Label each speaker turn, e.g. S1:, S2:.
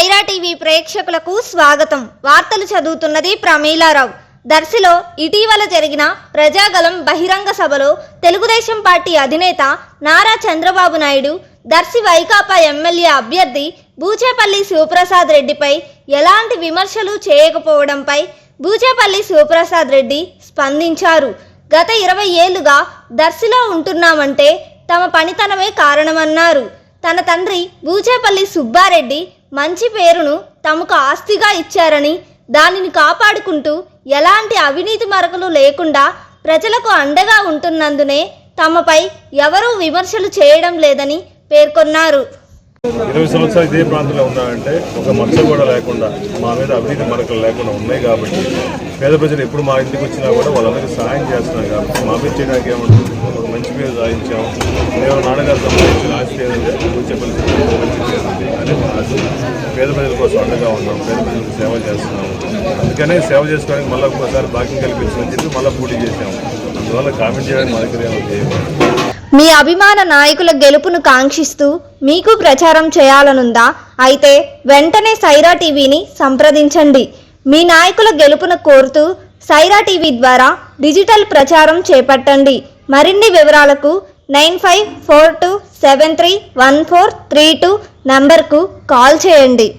S1: Sye Raa TV ప్రేక్షకులకు స్వాగతం వార్తలు చదువుతున్నది ప్రమీలారావు దర్శిలో ఇటీవల జరిగిన ప్రజాగలం బహిరంగ సభలో తెలుగుదేశం పార్టీ అధినేత నారా చంద్రబాబు నాయుడు దర్శి వైకాపా ఎమ్మెల్యే అభ్యర్థి బూచేపల్లి శివప్రసాద్ రెడ్డిపై ఎలాంటి విమర్శలు చేయకపోవడంపై బూచేపల్లి శివప్రసాద్ రెడ్డి స్పందించారు గత ఇరవై ఏళ్లుగా దర్శిలో ఉంటున్నామంటే తమ పనితనమే కారణమన్నారు తన తండ్రి బూచేపల్లి సుబ్బారెడ్డి మంచి పేరును తమకు ఆస్తిగా ఇచ్చారని దానిని కాపాడుకుంటూ ఎలాంటి అవినీతి మరకలు లేకుండా ప్రజలకు అండగా ఉంటున్నందునే తమపై ఎవరూ విమర్శలు చేయడం లేదని పేర్కొన్నారు
S2: ఇరవై సంవత్సరాలు ఇదే ప్రాంతంలో ఉన్నాయంటే ఒక మచ్చ కూడా లేకుండా మా మీద అవినీతి మరకలు లేకుండా ఉన్నాయి కాబట్టి పేద ప్రజలు ఎప్పుడు మా ఇంటికి వచ్చినా కూడా వాళ్ళందరికీ సహాయం చేస్తున్నారు కాబట్టి మా మీద చేయడానికి ఏమంటుంది మంచి పేరు సాధించాము మేము నాన్నగారు సంబంధించిన ఆస్తి ఏదంటే వచ్చే కాదు పేద ప్రజల కోసం అండగా ఉన్నాం పేద ప్రజలకు సేవ చేస్తున్నాము అందుకనే సేవ చేసుకోవడానికి మళ్ళీ ఒక్కోసారి భాగ్యం కల్పించమని చెప్పి మళ్ళీ పోటీ చేశాము అందువల్ల కామెంట్ చేయడానికి మా దగ్గర
S1: మీ అభిమాన నాయకుల గెలుపును కాంక్షిస్తూ మీకు ప్రచారం చేయాలనుందా అయితే వెంటనే సైరా టీవీని సంప్రదించండి మీ నాయకుల గెలుపును కోరుతూ సైరా టీవీ ద్వారా డిజిటల్ ప్రచారం చేపట్టండి మరిన్ని వివరాలకు nine five four two seven three one four three two నంబర్కు కాల్ చేయండి